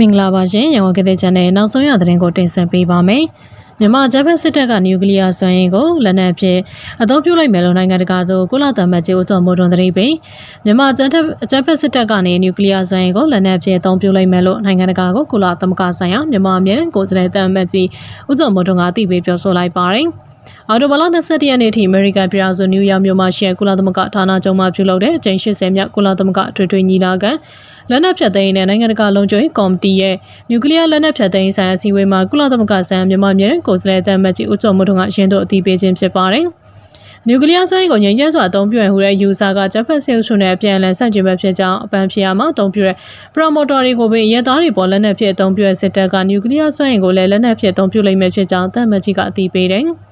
မင်္ဂလာပါရှင်ရန်ကုန်ကတဲ့ချန်နယ်နောက်ဆုံးရသတင်းကိုတင်ဆက်ပေးပါမယ်မြန်မာဂျပန်စစ်တပ်ကနျူကလ িয়ার စွမ်းအင်ကိုလက်နက်ဖြင့်အသုံးပြုလိုက်မယ်လို့နိုင်ငံတကာသို့ကုလသမဂ္ဂကြီးဦးဆောင်မိုးတွန်သတင်းပင်မြန်မာဂျပန်ဂျပန်စစ်တပ်ကနေနျူကလ িয়ার စွမ်းအင်ကိုလက်နက်ဖြင့်အသုံးပြုလိုက်မယ်လို့နိုင်ငံတကာကိုကုလသမဂ္ဂဆိုင်ရာမြန်မာအမြဲတမ်းကိုယ်စားလှယ်တမ်းမတ်ကြီးဦးဆောင်မိုးတွန်ကအသိပေးပြောဆိုလိုက်ပါတယ် အော်တိုဘလာ21ရက်နေ့ထိအမေရိကန်ပြည်ထောင်စုနယူးယောက်မြို့မှာရှိတဲ့ကုလသမဂ္ဂဌာနချုပ်မှာပြုလုပ်တဲ့အကြိမ်80မြောက်ကုလသမဂ္ဂထွေထွေညီလာခံလက်နက်ဖြတ်သိမ်းတဲ့နိုင်ငံတကာလုံခြုံရေးကော်မတီရဲ့နျူကလ িয়ার လက်နက်ဖြတ်သိမ်းဆိုင်ရာအစည်းအဝေးမှာကုလသမဂ္ဂဆိုင်ရာမြန်မာပြည်ရဲ့ကိုယ်စားလှယ်တမ်းမတ်ကြီးဦးကျော်မိုးထွန်းကအရင်တို့အသိပေးခြင်းဖြစ်ပါတယ်။နျူကလ িয়ার စွမ်းအင်ကိုငြိမ်းချမ်းစွာအသုံးပြုရဟူတဲ့ယူဆကဂျပန်ဆေးဆုနဲ့အပြန်အလှန်ဆန့်ကျင်ဘက်ဖြစ်ကြောင်းအပန်းဖြေရမှာအသုံးပြုတဲ့ပရိုမိုတာတွေကိုပင်ရဲသားတွေပေါ်လက်နက်ဖြစ်အသုံးပြုတဲ့စစ်တပ်ကနျူကလ িয়ার စွမ်းအင်ကိုလည်းလက်နက်ဖြစ်အသုံးပြုလိမ့်မယ်ဖြစ်ကြောင်းတမ်းမတ်ကြီးကအသိပေးတယ်။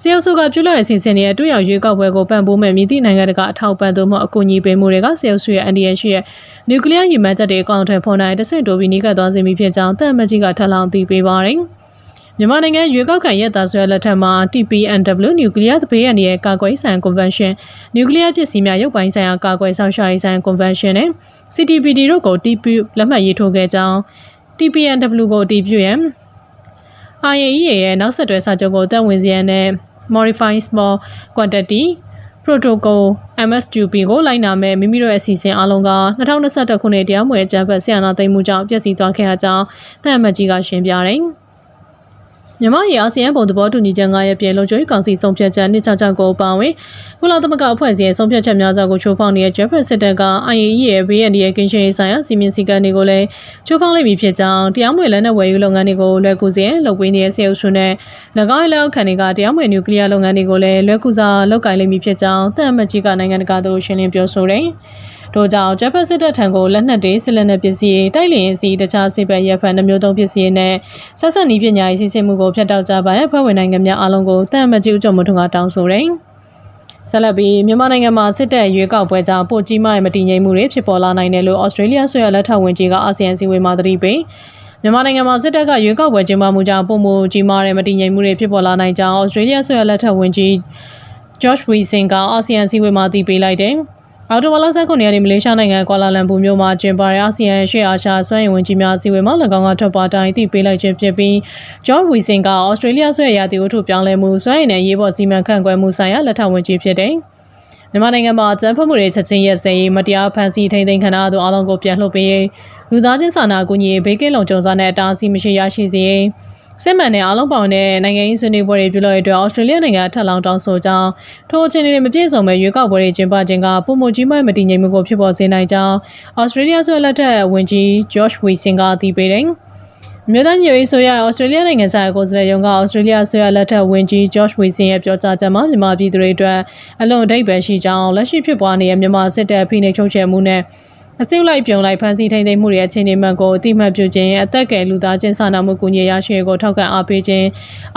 စီယုစုကပြုလုပ်တဲ့အစီအစဉ်တွေအတွေ့အကြုံရွေးကောက်ပွဲကိုပံ့ပိုးမဲ့မြည်သည့်နိုင်ငံတကာအထောက်ပံ့သို့မဟုတ်အကူအညီပေးမှုတွေကစီယုစုရဲ့အန်ဒီယရှိရဲ့နျူကလ িয়ার ရည်မှန်းချက်တွေအကောင့်ထဲဖော်နိုင်တဆင့်တိုးပြီးနှိကပ်သွားစေမိဖြစ်ကြောင်းတန်မကြီးကထပ်လောင်းသိပေးပါတယ်။မြန်မာနိုင်ငံရွေးကောက်ခံရက်သားဆွဲလက်ထက်မှာ TPNW နျူကလ িয়ারတပေးရန်ရဲ့ကာကွယ်ဆိုင်ကွန်ဗန်ရှင်းနျူကလ িয়ার ပစ္စည်းများရုပ်ပိုင်းဆိုင်ရာကာကွယ်ဆောင်ရှားရေးဆိုင်ကွန်ဗန်ရှင်းနဲ့ CTPD တို့ကို TP လက်မှတ်ရေးထိုးခဲ့ကြောင်း TPNW ကိုတည်ပြုရန် IAEA ရဲ့နောက်ဆက်တွဲစာချုပ်ကိုတက်ဝင်စီရန်နဲ့ modifying small quantity protocol MSQP ကိုလိုက်နာမဲ့မိမိတို့ရဲ့အစီအစဉ်အလုံးက2021ခုနှစ်တရားမဝင်အကြမ်းဖက်ဆရာနာသိမ်းမှုကြောင့်ပျက်စီးသွားခဲ့ရကြောင်းတန်အမတ်ကြီးကရှင်းပြတယ်။ မြန်မာရဲ့အာဆီယံပုံသဘောတူညီချက်9ရဲ့ပြည်လုံခြုံရေးကောင်စီဆုံးဖြတ်ချက်နှစ်ချောက်ချောက်ကိုပါဝင်ကုလသမဂ္ဂအဖွဲ့အစည်းရဲ့ဆုံးဖြတ်ချက်များစွာကိုချိုးဖောက်နေတဲ့ဂျပန်စစ်တပ်က IAEA ရဲ့ဘေးရန်ရဲ့ကင်းရှင်းရေးဆိုင်ရာစီမင်းစည်းကမ်းတွေကိုလည်းချိုးဖောက်လိုက်ပြီဖြစ်ကြောင်းတရားမဝင်လက်နက်ဝယ်ယူလုပ်ငန်းတွေကိုလွယ်ကူစေလုပ်ပေးနေတဲ့ဆေးအုပ်စုနဲ့၎င်းရဲ့လက်အောက်ခံတွေကတရားမဝင်နျူကလ িয়ার လုပ်ငန်းတွေကိုလည်းလွယ်ကူစွာလုပ်ကိုင်လိုက်ပြီဖြစ်ကြောင်းတန်အမတ်ကြီးကနိုင်ငံတကာသို့ရှင်းလင်းပြောဆိုတယ်။ တို့ကြောင့်ဂျပန်စစ်တပ်ထံကိုလက်နက်တွေစစ်လက်နက်ပစ္စည်းတိုက်လျင်စီတခြားစစ်ဘက်ရပ်ဖက်နှမျိုးသုံးပစ္စည်းနဲ့ဆက်ဆက်နည်းပညာရေးစီစဉ်မှုကိုဖျက်တောက်ကြပါရဖွဲ့ဝင်နိုင်ငံများအားလုံးကိုတန်အမတ်ကြီးဦးကျော်မထွန်းကတောင်းဆိုတယ်။ဆက်လက်ပြီးမြန်မာနိုင်ငံမှာစစ်တပ်ရွေးကောက်ပွဲကြောင့်ပိုကြီးမားတဲ့မတည်ငြိမ်မှုတွေဖြစ်ပေါ်လာနိုင်တယ်လို့ဩစတြေးလျဆွေလက်ထက်ဝင်ကြီးကအာဆီယံစည်းဝေးမှာသတိပေးမြန်မာနိုင်ငံမှာစစ်တပ်ကရွေးကောက်ပွဲကျင်းပမှုကြောင့်ပုံမှုကြီးမားတဲ့မတည်ငြိမ်မှုတွေဖြစ်ပေါ်လာနိုင်ကြောင်းဩစတြေးလျဆွေလက်ထက်ဝင်ကြီး George Wilson ကအာဆီယံစည်းဝေးမှာတည်ပေးလိုက်တယ်။ အော်တိုဝါလာဆက်ခွန်ရည်မလေးရှားနိုင်ငံကွာလာလမ်ပူမြို့မှာကျင်းပတဲ့အာဆီယံရှေ့အာရှဆွမ်းရည်ဝင်ကြီးများအစည်းအဝေးမှာ၎င်းကထွက်ပေါ်တိုင်းတည်ပေးလိုက်ခြင်းဖြစ်ပြီး George Wilson ကဩစတြေးလျဆွဲရာသီဥတုပြောင်းလဲမှုဆွမ်းရည်နဲ့ရေးပေါ်စီမံခန့်ခွဲမှုဆိုင်ရာလက်ထောက်ဝင်ကြီးဖြစ်တယ်။မြန်မာနိုင်ငံမှာကျန်းဖတ်မှုတွေချက်ချင်းရက်စဲရေးမတရားဖန်ဆီးထိန်းသိမ်းခံရသူအလုံးကိုပြန်လှုပ်ပေးရေးလူသားချင်းစာနာကူညီရေးဘေးကင်းလုံခြုံစွာနဲ့အတားအဆီးမရှိရရှိစေရေး စစ်မှန်တဲ့အားလုံးပေါင်းတဲ့နိုင်ငံရေးဆွေးနွေးပွဲတွေပြုလုပ်ရတဲ့ဩစတြေးလျနိုင်ငံထပ်လောင်းတောင်းဆိုကြောင်းထိုအခြေအနေတွေမပြည့်စုံမဲ့ရွေးကောက်ပွဲတွေကျင်းပခြင်းကပုံမကြီးမိုက်မတည်ငြိမ်မှုကိုဖြစ်ပေါ်စေနိုင်ကြောင်းဩစတြေးလျဆွေလက်ထက်ဝန်ကြီး George Wilson ကတည်ပေးတယ်။မြို့သားညွေဆိုရဩစတြေးလျနိုင်ငံဆိုင်ကိုယ်စားလှယ်ရုံးကဩစတြေးလျဆိုရလက်ထက်ဝန်ကြီး George Wilson ရဲ့ပြောကြားချက်မှာမြန်မာပြည်သူတွေအတွက်အလွန်အဓိပ္ပာယ်ရှိကြောင်းလက်ရှိဖြစ်ပွားနေတဲ့မြန်မာစစ်တပ်ဖိနှိပ်ချုပ်ချယ်မှုနဲ့ အစိမ့်လိုက်ပြုံလိုက်ဖန်ဆီးထိန်သိမ်းမှုတွေအခြေအနေမှန်ကိုအတိမတ်ပြုခြင်းအသက်ကယ်လူသားချင်းစာနာမှုကူညီရရှိရေးကိုထောက်ခံအားပေးခြင်း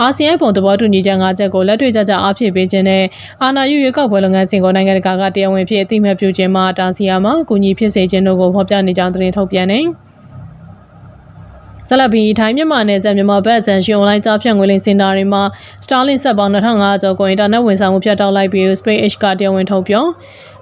အာဆီယံပုံသဘောတူညီချက်၅ချက်ကိုလက်တွေ့ကျကျအားဖြည့်ပေးခြင်းနဲ့အာဏာယူရွေးကောက်ပွဲလုပ်ငန်းစဉ်ကိုနိုင်ငံတကာကတရားဝင်ဖြစ်အတိမတ်ပြုခြင်းမှာတာစီယာမှာကူညီဖြစ်စေခြင်းတို့ကိုဖော်ပြနေကြောင်းသတင်းထုတ်ပြန်နေဆလဘီထိုင်းမြန်မာနယ်စပ်မြန်မာဘက်အကြံရှင်အွန်လိုင်းကြားဖြန့်ငွေလိမ်စင်တာတွေမှာ Starlink ဆက်ပေါင်း2500ကျော်ကိုအင်တာနက်ဝန်ဆောင်မှုဖြတ်တောက်လိုက်ပြီး SpaceX ကတရားဝင်ထုတ်ပြော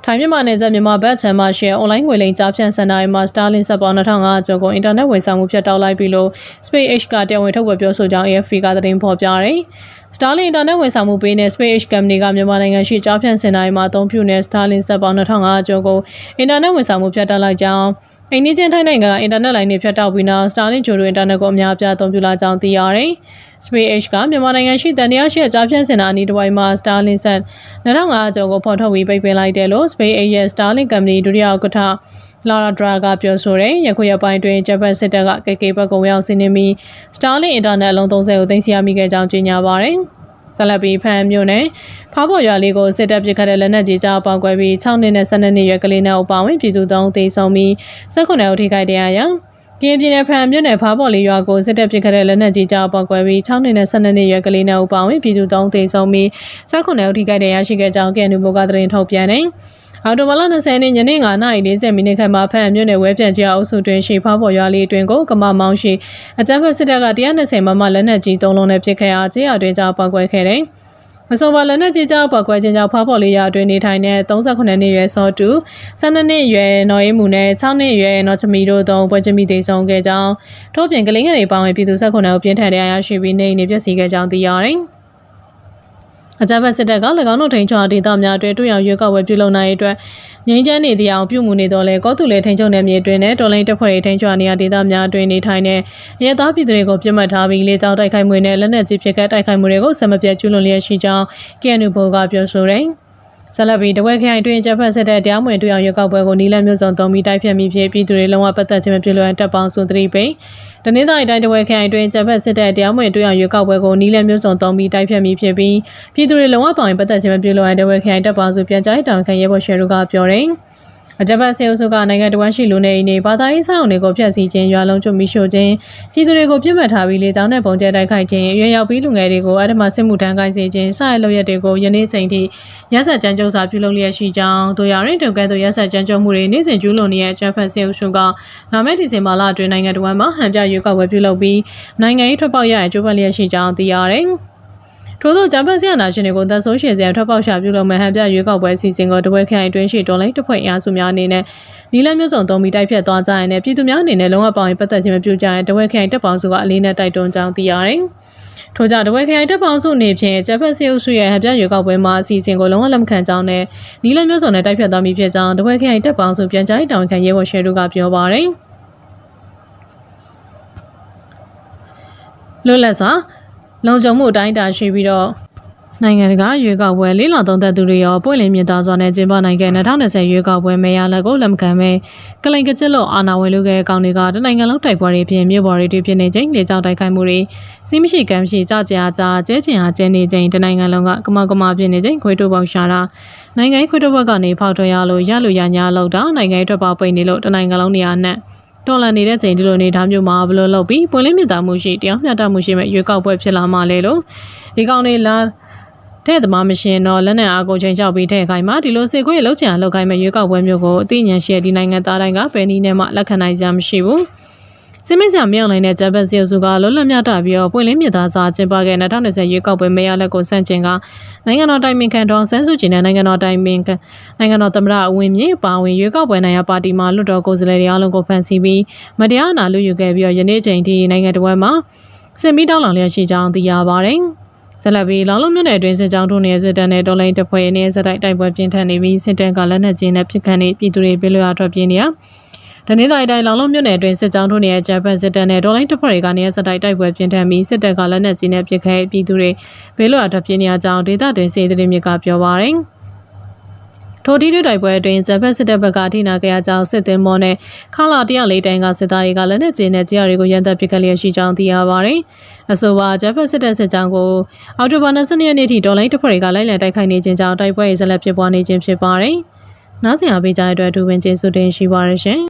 ထိုင်းမြန်မာနယ်စပ်မြန်မာဘက်ခြမ်းမှာရှိအွန်လိုင်းငွေလိမ်ကြားဖြန့်စင်တာတွေမှာ Starlink ဆက်ပေါင်း2500ကျော်ကိုအင်တာနက်ဝန်ဆောင်မှုဖြတ်တောက်လိုက်ပြီးလို့ SpaceX ကတရားဝင်ထုတ်ဝေပြောဆိုကြောင်း AFP ကသတင်းဖော်ပြတယ်။ Starlink အင်တာနက်ဝန်ဆောင်မှုပေးတဲ့ SpaceX Company ကမြန်မာနိုင်ငံရှိကြားဖြန့်စင်တာတွေမှာအသုံးပြုတဲ့ Starlink ဆက်ပေါင်း2500ကျော်ကိုအင်တာနက်ဝန်ဆောင်မှုဖြတ်တောက်လိုက်ကြောင်း အိန္ဒိချင်းထိုင်းနိုင်ငံကအင်တာနက်လိုင်းတွေဖြတ်တောက်ပြီးနောက် Starlink ဂျိုဒိုအင်တာနက်ကိုအများအပြားအသုံးပြုလာကြောင်းသိရတယ်။ SpaceX ကမြန်မာနိုင်ငံရှိတန်တရားရှိကြားဖြန့်စင်တာအနီးတစ်ဝိုက်မှာ Starlink ဆက်2500ကျော်ကိုဖော်ထုတ်ပြီးပိတ်ပင်လိုက်တယ်လို့ SpaceX ရဲ့ Starlink Company ဒုတိယဥက္ကဋ္ဌလာရာဒရာကပြောဆိုတယ်။ယခုရက်ပိုင်းတွင်ဂျပန်စစ်တပ်ကကေကေဘက်ကိုရောက်စီးနေပြီး Starlink အင်တာနက်အလုံး30ကိုသိမ်းဆည်းရမိခဲ့ကြောင်းကြေညာပါတယ်။ ဆလပီဖန်မြို့နယ်ဖားပေါ်ရွာလေးကိုစစ်တပ်ပစ်ခတ်တဲ့လက်နက်ကြီးကြောင့်ပေါက်ကွဲပြီး6နှစ်နဲ့12နှစ်ရွယ်ကလေးနဲ့အပါဝင်ပြည်သူ3ဦးသေဆုံးပြီး19ဦးထိခိုက်ဒဏ်ရာရပြင်းပြင်းနဲ့ဖန်မြို့နယ်ဖားပေါ်လေးရွာကိုစစ်တပ်ပစ်ခတ်တဲ့လက်နက်ကြီးကြောင့်ပေါက်ကွဲပြီး6နှစ်နဲ့12နှစ်ရွယ်ကလေးနဲ့အပါဝင်ပြည်သူ3ဦးသေဆုံးပြီး19ဦးထိခိုက်ဒဏ်ရာရှိခဲ့ကြောင်းကဲနူဘိုကသတင်းထုတ်ပြန်တယ် အော်တိုမလာ20နှစ်ညနေ9:40မိနစ်ခန့်မှာဖန်မြို့နယ်ဝဲပြန်ကျအုပ်စုတွင်ရှိဖောက်ပေါ်ရွာလေးအတွင်ကိုကမမောင်းရှိအကြမ်းဖက်စစ်တပ်က120မမလက်နက်ကြီး၃လုံးနဲ့ပစ်ခတ်အားကျေးရွာတွင်ကြောက်ပောက်ကွဲခဲ့တယ်။မမစောပါလက်နဲ့ကြေကြောက်ပေါက်ကွဲခြင်းကြောင့်ဖားဖော်လေးရအတွင်းနေထိုင်တဲ့38နှစ်ရွယ်စောတူ12နှစ်ရွယ်နော်အေးမှုနဲ့6နှစ်ရွယ်နော်ချမီတို့သုံးပွဲချမီသိဆုံးခဲ့ကြောင်းထို့ပြင်ကလေးငယ်တွေပေါင်းဝင်ပြည်သူ19ဦးပြင်းထန်တရားရရှိပြီးနေအိမ်တွေပျက်စီးခဲ့ကြောင်းသိရတယ်။ အကြမ်းဖက်စစ်တပ်က၎င်းတို့ထိန်ချောဒေသများအတွင်းတွေ့အောင်ရွေးကောက်ပွဲပြုလုပ်နိုင်ရေးအတွက်ငြိမ်းချမ်းနေသည့်အောင်ပြုမှုနေတော့လေကောသူလေထိန်ချုံနယ်မြေအတွင်းနဲ့တော်လိုင်းတပ်ဖွဲ့တွေထိန်ချောနေရာဒေသများအတွင်းနေထိုင်တဲ့ရဲသားပြည်သူတွေကိုပြစ်မှတ်ထားပြီးလေကြောင်းတိုက်ခိုက်မှုနဲ့လက်နက်ကြီးပစ်ခတ်တိုက်ခိုက်မှုတွေကိုဆက်မပြတ်ကျူးလွန်လျက်ရှိကြောင်း KNU ဘိုကပြောဆိုတယ်။ ဆလဘီတဝက်ခိုင်တွင်ဂျပန်စစ်တပ်တရားမဝင်တွေ့အောင်ရွေးကောက်ပွဲကိုနီလန်းမျိုးစုံသုံးပြီးတိုက်ဖြတ်မိဖြစ်ပြည်သူတွေလုံးဝပတ်သက်ခြင်းမပြုလို့တပ်ပေါင်းစုသတိပိန်တနင်္သာရီတိုင်းတဝက်ခိုင်တွင်ဂျပန်စစ်တပ်တရားမဝင်တွေ့အောင်ရွေးကောက်ပွဲကိုနီလန်းမျိုးစုံသုံးပြီးတိုက်ဖြတ်မိဖြစ်ပြီးပြည်သူတွေလုံးဝပေါင်ပတ်သက်ခြင်းမပြုလို့တဝက်ခိုင်တပ်ပေါင်းစုပြန်ကြားတောင်ခံရဲဘော်ရှယ်တို့ကပြောတယ်။ အကြမ်းစေအုပ်စုကနိုင်ငံတော်ဝန်ရှိလူနေအိမ်တွေဘာသာရေးဆောင်တွေကိုဖျက်ဆီးခြင်းရွာလုံးချုံမိရှို့ခြင်းပြည်သူတွေကိုပြစ်မှတ်ထားပြီးလေကြောင်းနဲ့ပုံကျဲတိုက်ခိုက်ခြင်းရွေရောက်ပြီးလူငယ်တွေကိုအဓမ္မစစ်မှုထမ်းကိုင်းစေခြင်းစတဲ့လုပ်ရက်တွေကိုယနေ့ချိန်ထိရက်ဆက်ကြမ်းကြုတ်စွာပြုလုပ်လျက်ရှိကြောင်းတို့ရရင်တုတ်ကဲ့သို့ရက်ဆက်ကြမ်းကြုတ်မှုတွေနေ့စဉ်ကျူးလွန်နေတဲ့အကြမ်းဖက်စေအုပ်စုကလာမယ့်ဒီဇင်ဘာလအတွင်းနိုင်ငံတော်ဝန်မှာဟန်ပြရွေးကောက်ပွဲပြုလုပ်ပြီးနိုင်ငံရေးထွက်ပေါက်ရတဲ့ကျိုးပလျက်ရှိကြောင်းသိရတယ်။ ထို့သောဂျပန်ဆီယနာရှင်တွေကိုသက်ဆုံးရှင်စရာထွက်ပေါက်ရှာပြုလုပ်မဲ့ဟန်ပြရွေးကောက်ပွဲအစီအစဉ်ကိုတပွဲခိုင်အတွင်းရှိတော်လိုင်းတစ်ဖွဲ့အင်အားစုများအနေနဲ့နီလန်းမျိုးစုံသုံးပြီးတိုက်ဖြတ်သွားကြရင်လည်းပြည်သူများအနေနဲ့လုံးဝပေါင်းရင်ပတ်သက်ခြင်းမပြုကြရင်တပွဲခိုင်တပ်ပေါင်းစုကအလေးနဲ့တိုက်တွန်းကြောင်းသိရတယ်။ထို့ကြောင့်တဝက်ခရိုင်တပ်ပေါင်းစုအနေဖြင့်ဂျပန်စီအုပ်စုရဲ့ဟန်ပြရွေးကောက်ပွဲမှာအစီအစဉ်ကိုလုံးဝလက်မခံကြောင်းနဲ့နီလန်းမျိုးစုံနဲ့တိုက်ဖြတ်သွားမည်ဖြစ်ကြောင်းတဝက်ခရိုင်တပ်ပေါင်းစုပြန်ကြားရေးတာဝန်ခံရဲဘော်ရှယ်တို့ကပြောပါရယ်လွတ်လပ်စွာ လုံခြုံမှုအတိုင်းအတာရှိပြီးတော့နိုင်ငံတကာရွေးကောက်ပွဲလေးလာသုံးသက်သူတွေရောပွင့်လင်းမြင်သာစွာနဲ့ကျင်းပနိုင်ခဲ့2020ရွေးကောက်ပွဲမဲရလက်ကိုလက်မခံပဲကလိန်ကကျစ်လို့အာဏာဝင်လူခဲ့အကောင်တွေကတနိုင်ငံလုံးတိုက်ပွဲတွေဖြင့်မြို့ပေါ်တွေတွေဖြစ်နေချိန်လေကြောင်းတိုက်ခိုက်မှုတွေစီးမရှိကမ်းမရှိကြကြကြကျဲချင်အားကျဲနေချိန်တနိုင်ငံလုံးကကမကမဖြစ်နေချိန်ခွေးတို့ပေါက်ရှာတာနိုင်ငံခွေးတို့ဘက်ကနေဖောက်ထွက်ရလို့ရလို့ရညာလောက်တာနိုင်ငံအတွက်ပေါပိတ်နေလို့တနိုင်ငံလုံးနေရာနဲ့ တော်လန်နေတဲ့ချိန်ဒီလိုနေသားမျိုးမှာဘလို့လောက်ပြီးပွင့်လင်းမြင်သာမှုရှိတရားမျှတမှုရှိမဲ့ရွေးကောက်ပွဲဖြစ်လာမှလဲလို့ဒီကောင်တွေလာတဲ့သမားမရှင်တော့လက်နက်အားကိုချိန်ချောက်ပြီးတဲ့ခိုင်မှာဒီလိုစေခွေးလှုပ်ချင်လှုပ်ခိုင်းမဲ့ရွေးကောက်ပွဲမျိုးကိုအသိဉာဏ်ရှိတဲ့ဒီနိုင်ငံသားတိုင်းကပယ်နီးနဲ့မှလက်ခံနိုင်ကြမရှိဘူး စင်မဆာမြောက်နိုင်တဲ့ဂျပန်စီအုပ်စုကလွတ်လပ်မြတ်တာပြီးတော့ပွင့်လင်းမြစ်သားစာကျင်းပခဲ့2020ရွေးကောက်ပွဲမဲရလက်ကိုစန့်ကျင်ကနိုင်ငံတော်တိုင်ပင်ခံတော်ဆန်းစုကြည်နဲ့နိုင်ငံတော်တိုင်ပင်ခံနိုင်ငံတော်သမ္မတအဝင်မြင့်ပါဝင်ရွေးကောက်ပွဲနိုင်ရပါတီမှလွတ်တော်ကိုယ်စားလှယ်တွေအားလုံးကိုဖန်ဆီးပြီးမတရားအနာလူယူခဲ့ပြီးတော့ယနေ့ချိန်ထိနိုင်ငံတော်ဝန်မှာစင်မီတောင်းလောင်လျက်ရှိကြောင်းသိရပါတယ်။ဆက်လက်ပြီးလောင်လုံးမြို့နယ်အတွင်းစစ်ကြောင်းတို့နယ်စစ်တပ်နဲ့တော်လိုင်းတပ်ဖွဲ့နဲ့စစ်တိုက်တိုက်ပွဲပြင်းထန်နေပြီးစစ်တပ်ကလက်နက်ကြီးနဲ့ပစ်ခတ်နေပြည်သူတွေပြည်လွှာထွက်ပြေးနေရ။တ နင်္သာရီတိုင်းလောင်လုံးမြို့နယ်အတွင်းစစ်ကြောင်းတို့နယ်ဂျပန်စစ်တပ်နဲ့တော်လိုင်းတပ်ဖွဲ့တွေကနေစစ်တိုက်တိုက်ပွဲပြင်းထန်ပြီးစစ်တပ်ကလက်နက်ကြီးနဲ့ပစ်ခတ်ပြည်သူတွေပြည်လွှာထွက်ပြေးနေရကြောင်းဒေသတွင်းစစ်တရင်မြစ်ကပြောပါရယ်။ထိုတီးတွေတိုက်ပွဲအတွင်းဂျပန်စစ်တပ်ဘက်ကထိနာခဲ့ရကြောင်းစစ်သင်းမောနဲ့ခလာ104တန်းကစစ်သားတွေကလည်းနဲ့ကျင်းနဲ့ကြားတွေကိုရန်တပ်ပစ်ခတ်လျက်ရှိကြောင်းသိရပါတယ်။အဆိုပါဂျပန်စစ်တပ်စစ်ကြောင်းကိုအော်တိုဘာ22ရက်နေ့ထိဒေါ်လာတစ်ဖွဲ့တွေကလိုက်လံတိုက်ခိုက်နေခြင်းကြောင့်တိုက်ပွဲရေးဆက်လက်ဖြစ်ပွားနေခြင်းဖြစ်ပါတယ်။နောက်ဆင်အားပေးကြတဲ့အတွက်ဒူဝင်ကျေးဇူးတင်ရှိပါရရှင်။